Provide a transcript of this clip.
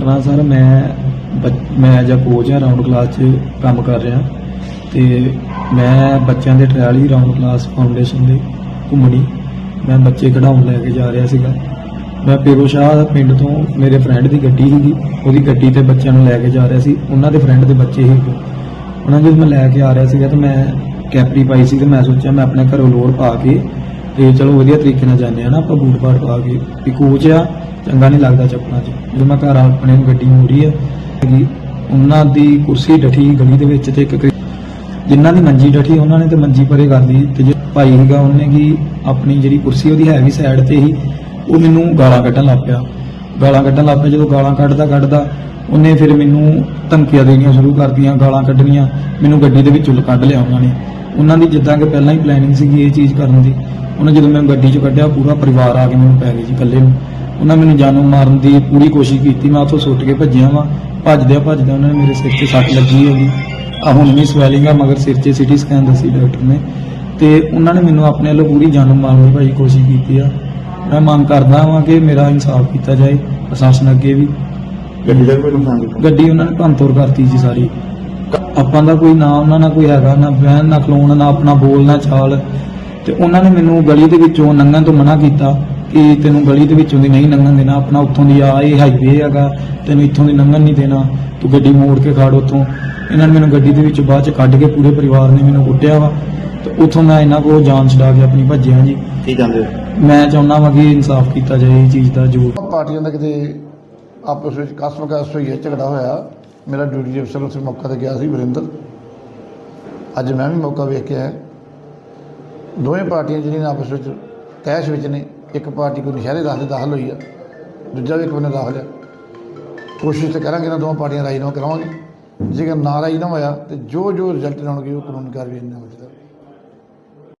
ਘਟਨਾ ਸਰ ਮੈਂ ਬੱਚ- ਮੈਂ ਐਜ ਕੋਚ ਹਾਂ ਰਾਉਂਡ ਕਲਾਸ 'ਚ ਕੰਮ ਕਰ ਰਿਹਾ। ਤੇ ਮੈਂ ਬੱਚਿਆਂ ਦੇ ਟ੍ਰਾਇਲ ਹੀ ਰਾਉਂਡ ਕਲਾਸ ਫਾਊਂਡੇਸ਼ਨ ਦੇ ਘੁੰਮਣੀ। ਮੈਂ ਬੱਚੇ ਕਢਾਉਣ ਲੈ ਕੇ ਜਾ ਰਿਹਾ ਸੀਗਾ। ਮੈਂ ਪੀਰੋ ਸ਼ਾਹ ਪਿੰਡ ਤੋਂ ਮੇਰੇ ਫਰੈਂਡ ਦੀ ਗੱਡੀ ਸੀਗੀ। ਉਹਦੀ ਗੱਡੀ ਤੇ ਬੱਚਿਆਂ ਨੂੰ ਲੈ ਕੇ ਜਾ ਰਿਹਾ ਸੀ। ਉਹਨਾਂ ਦੇ ਫਰੈਂਡ ਦੇ ਬੱਚੇ ਸੀ ਉਹਨਾਂ ਨੂੰ ਜਦੋਂ ਮੈਂ ਲੈ ਕੇ ਆ ਰਿਹਾ ਸੀਗਾ ਤੇ ਮੈਂ ਕੈਪਰੀ ਪਾਈ ਸੀ ਤੇ ਮੈਂ ਸੋਚਿਆ ਮੈਂ ਆਪਣੇ ਘਰੋਂ ਲੋੜ ਪਾ ਕੇ ਤੇ ਚਲੋ ਵਧੀਆ ਤਰੀਕੇ ਨਾਲ ਜਾਂਦੇ ਆ ਨਾ ਆਪਾਂ ਬੂਟ ਬਾਟ ਪਾ ਕੇ। ਵੀ ਕੋਚ ਆ ਚੰਗਾ ਨਹੀਂ ਲੱਗਦਾ ਚੱਪਲਾਂ 'ਚ। ਜਦੋਂ ਮੈਂ ਘਰ ਆਪਣੇ ਨੂੰ ਗੱਡੀ ਮੋੜੀ ਆ ਹੈਗੀ, ਉਹਨਾਂ ਦੀ ਕੁਰਸੀ ਡਠੀ ਗਲੀ ਦੇ ਵਿੱਚ ਤੇ ਇੱਕ ਜਿਨ੍ਹਾਂ ਦੀ ਮੰਜੀ ਡਠੀ ਉਹਨਾਂ ਨੇ ਤੇ ਮੰਜੀ ਪਰੇ ਕਰ ਲਈ ਤੇ ਜੇ ਭਾਈ ਸੀਗਾ ਉਹਨੇ ਕੀ ਆਪਣੀ ਜਿਹੜੀ ਕੁਰਸੀ ਉਹਦੀ ਹੈਵੀ ਸਾਈਡ ਤੇ ਹੀ ਉਹ ਮੈਨੂੰ ਗਾਲਾਂ ਕੱਢਣ ਲੱਗ ਪਿਆ। ਗਾਲਾਂ ਕੱਢਣ ਲੱਗ ਪਿਆ ਜਦੋਂ ਗਾਲਾਂ ਕੱਢਦਾ ਕੱਢਦਾ ਉਹਨੇ ਫਿਰ ਮੈਨੂੰ ਧਮਕੀਆਂ ਦੇਣੀਆਂ ਸ਼ੁਰੂ ਕਰਤੀਆਂ ਗਾਲਾਂ ਕੱਢਣੀਆਂ ਮੈਨੂੰ ਗੱਡੀ ਦੇ ਵਿੱਚੋਂ ਕੱਢ ਲਿਆ ਉਹਨਾਂ ਨੇ। ਉਹਨਾਂ ਦੀ ਜਿੱਦਾਂ ਕਿ ਪਹਿਲਾਂ ਹੀ ਪਲੈਨਿੰਗ ਸੀਗੀ ਇਹ ਚੀਜ਼ ਕਰਨ ਦੀ। ਉਹਨੇ ਜਦੋਂ ਮੈਨੂੰ ਗੱਡੀ 'ਚੋਂ ਕੱਢਿਆ ਪੂਰਾ ਪਰਿਵਾਰ ਆ ਕੇ ਮੈਨੂੰ ਪੈ ਗਈ ਜੀ ਇਕੱਲੇ ਨੂੰ। ਉਹਨਾਂ ਮੈਨੂੰ ਜਾਨੋਂ ਮਾਰਨ ਦੀ ਪੂਰੀ ਕੋਸ਼ਿਸ਼ ਕੀਤੀ ਮੈਂ ਉੱਥੋਂ ਸੁੱਟ ਕੇ ਭੱਜਿਆ ਵਾਂ। ਭੱਜਦਿਆਂ ਭੱਜਦਿਆਂ ਉਹਨਾਂ ਨੇ ਮੇਰੇ ਸਿਰ 'ਤੇ ਸੱਟ ਲੱਗੀ ਹੈਗੀ। ਆ ਹੁਣ ਵੀ ਸਵੈਲਿੰਗ ਆ ਮਗਰ ਸਿਰ 'ਚ ਸਿਟੀ ਸਕੈਨ ਦੱਸੀ ਡਾਕਟਰ ਨੇ। ਤੇ ਉਹਨਾਂ ਨੇ ਮੈਨੂੰ ਆਪਣੇ ਵੱਲੋਂ ਪੂਰੀ ਜਾਨੋਂ ਮਾਰਨ ਦੀ ਭਾਈ ਕੋਸ਼ਿਸ਼ ਕੀਤੀ ਆ। ਮੈਂ ਮੰਗ ਕਰਦਾ ਹਾਂ ਕਿ ਮੇਰਾ ਇਨਸਾਫ ਕੀਤਾ ਜਾਏ ਪ੍ਰਸ਼ਾਸਨ ਅੱਗੇ ਵੀ। ਗੱਡੀ ਦਾ ਵੀ ਕੋਈ ਨੁਕਸਾਨ ਕੀਤਾ? ਗੱਡੀ ਉਹਨਾਂ ਨੇ ਭੰਨਤੋੜ ਕਰਤੀ ਜੀ ਸਾਰੀ। ਆਪਾਂ ਦਾ ਕੋਈ ਨਾ ਉਹਨਾਂ ਨਾਲ ਕੋਈ ਹੈਗਾ ਨਾ ਬਹਿਣ ਨਾ ਖਲੋਣ ਨਾ ਆਪਣਾ ਬੋਲ ਨਾ ਚਾਲ। ਤੇ ਉਹਨਾਂ ਨੇ ਮੈਨੂੰ ਗਲੀ ਦੇ ਵਿੱਚੋਂ ਲੰਘਣ ਤੋਂ ਮਨਾ ਕੀਤਾ। ਕਿ ਤੈਨੂੰ ਗਲੀ ਦੇ ਵਿੱਚੋਂ ਦੀ ਨਹੀਂ ਲੰਘਣ ਦੇਣਾ ਆਪਣਾ ਉੱਥੋਂ ਦੀ ਆ ਇਹ ਹਾਈਵੇ ਹੈਗਾ ਤੈਨੂੰ ਇੱਥੋਂ ਦੀ ਲੰਘਣ ਨਹੀਂ ਦੇਣਾ ਤੂੰ ਗੱਡੀ ਮੋੜ ਕੇ ਖੜ ਉੱਥੋਂ। ਇਹਨਾਂ ਨੇ ਮੈਨੂੰ ਗੱਡੀ ਦੇ ਵਿੱਚੋਂ ਬਾਅਦ ਚ ਕੱਢ ਕੇ ਪੂਰੇ ਪਰਿਵਾਰ ਨੇ ਮੈਨੂੰ ਕੁੱਟਿਆ ਵਾ। ਤੇ ਉੱਥੋਂ ਮੈਂ ਇਹਨਾਂ ਕੋਲ ਜਾਨ ਛਡਾ ਕੇ ਆਪਣੀ ਭੱਜਿਆ ਜੀ। ਕੀ ਜਾਂਦੇ ਮੈਂ ਚਾਹੁੰਦਾ ਵਾਂ ਕਿ ਇਨਸਾਫ ਕੀਤਾ ਜਾਏ ਇਹ ਚੀਜ਼ ਦਾ ਜੋ ਪਾਰਟੀਆਂ ਦਾ ਕਿਤੇ ਆਪਸ ਵਿੱਚ ਕਸਮ ਕਸ ਹੋਈ ਹੈ ਝਗੜਾ ਹੋਇਆ। ਮੇਰਾ ਡਿਊਟੀ ਅਫਸਰ ਉੱਥੇ ਮੌਕਾ ਤੇ ਗਿਆ ਸੀ ਵਰਿੰਦਰ। ਅੱਜ ਮੈਂ ਵੀ ਮੌਕਾ ਵੇਖ ਕੇ ਆਇਆ ਦੋਵੇਂ ਪਾਰਟੀਆਂ ਜਿਹੜੀਆਂ ਆਪਸ ਵਿੱਚ ਤੈਸ਼ ਵਿੱਚ ਨੇ ਇੱਕ ਪਾਰਟੀ ਕੋਈ ਨਸ਼ਹਿਰੇ ਦਾਖਲ ਦਾਖਲ ਹੋਈ ਆ। ਦੂਜਾ ਵੀ ਇੱਕ ਬੰਨੇ ਦਾਖਲ ਆ। ਕੋਸ਼ਿਸ਼ ਤੇ ਕਰਾਂਗੇ ਨਾ ਦੋਵਾਂ ਪਾਰਟੀਆਂ ਰਾਜੀਨਾਮਾ ਕਰਾਵਾਂਗੇ ਜੇਕਰ ਨਾ ਰਾਜੀਨਾਮਾ ਹੋਇਆ ਤੇ ਜੋ ਜੋ ਰਿਜ਼ਲਟ ਆਉਣਗੇ ਉਹ ਕਾਨੂੰਨੀ ਕਾਰਵਾਈ ਨਾਲ ਹੋ ਜਾਏਗਾ